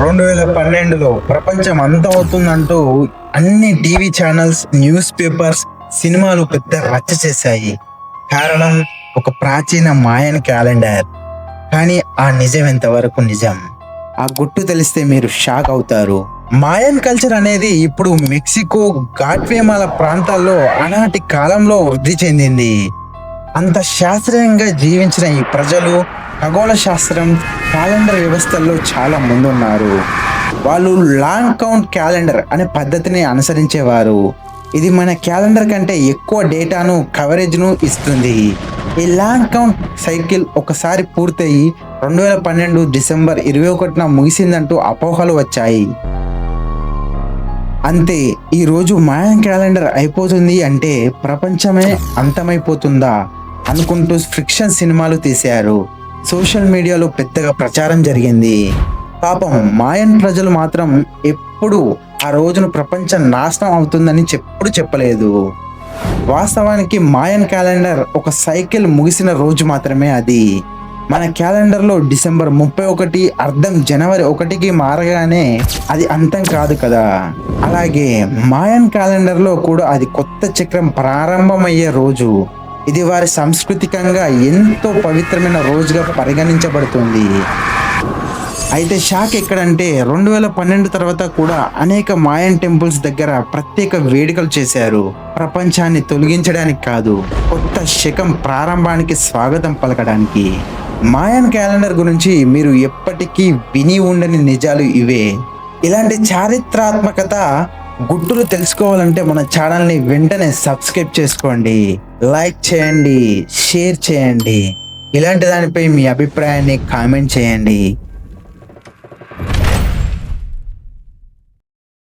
రెండు వేల పన్నెండులో ప్రపంచం అంతమవుతుందంటూ అన్ని టీవీ ఛానల్స్ న్యూస్ పేపర్స్ సినిమాలు పెద్ద రచ్చ చేశాయి. కారణం ఒక ప్రాచీన మాయన్ క్యాలెండర్. కానీ ఆ నిజం ఎంతవరకు నిజం? ఆ గుట్టు తెలిస్తే మీరు షాక్ అవుతారు. మాయన్ కల్చర్ అనేది ఇప్పుడు మెక్సికో గాట్వేమాల ప్రాంతాల్లో ఆనాటి కాలంలో వృద్ధి చెందింది. అంత శాస్త్రీయంగా జీవించిన ఈ ప్రజలు ఖగోళ శాస్త్రం క్యాలెండర్ వ్యవస్థల్లో చాలా ముందున్నారు. వాళ్ళు లాంగ్ కౌంట్ క్యాలెండర్ అనే పద్ధతిని అనుసరించేవారు. ఇది మన క్యాలెండర్ కంటే ఎక్కువ డేటాను కవరేజ్ను ఇస్తుంది. ఈ లాంగ్ కౌంట్ సైకిల్ ఒకసారి పూర్తయి రెండు వేల పన్నెండు డిసెంబర్ ఇరవై ఒకటిన ముగిసిందంటూ అపోహలు వచ్చాయి. అంతే ఈరోజు మాయన్ క్యాలెండర్ అయిపోతుంది అంటే ప్రపంచమే అంతమైపోతుందా అనుకుంటూ ఫ్రిక్షన్ సినిమాలు తీశారు. సోషల్ మీడియాలో పెద్దగా ప్రచారం జరిగింది. పాపం మాయన్ ప్రజలు మాత్రం ఎప్పుడు ఆ రోజున ప్రపంచం నాశనం అవుతుందని చెప్పుడు చెప్పలేదు. వాస్తవానికి మాయన్ క్యాలెండర్ ఒక సైకిల్ ముగిసిన రోజు మాత్రమే అది. మన క్యాలెండర్లో డిసెంబర్ ముప్పై ఒకటి అర్థం జనవరి ఒకటికి మారగానే అది అంతం కాదు కదా. అలాగే మాయన్ క్యాలెండర్లో కూడా అది కొత్త చక్రం ప్రారంభమయ్యే రోజు. ఇది వారి సాంస్కృతికంగా ఎంతో పవిత్రమైన రోజుగా పరిగణించబడుతుంది. అయితే షాక్ ఎక్కడంటే రెండు వేల పన్నెండు తర్వాత కూడా అనేక మాయన్ టెంపుల్స్ దగ్గర ప్రత్యేక వేడుకలు చేశారు. ప్రపంచాన్ని తొలగించడానికి కాదు కొత్త శకం ప్రారంభానికి స్వాగతం పలకడానికి. మాయన్ క్యాలెండర్ గురించి మీరు ఎప్పటికీ విని ఉండని నిజాలు ఇవే. ఇలాంటి చారిత్రాత్మకత గుట్టులు తెలుసుకోవాలంటే మన ఛానల్ని వెంటనే సబ్స్క్రైబ్ చేసుకోండి. లైక్ చేయండి షేర్ చేయండి. ఇలాంటి దానిపై మీ అభిప్రాయాన్ని కామెంట్ చేయండి.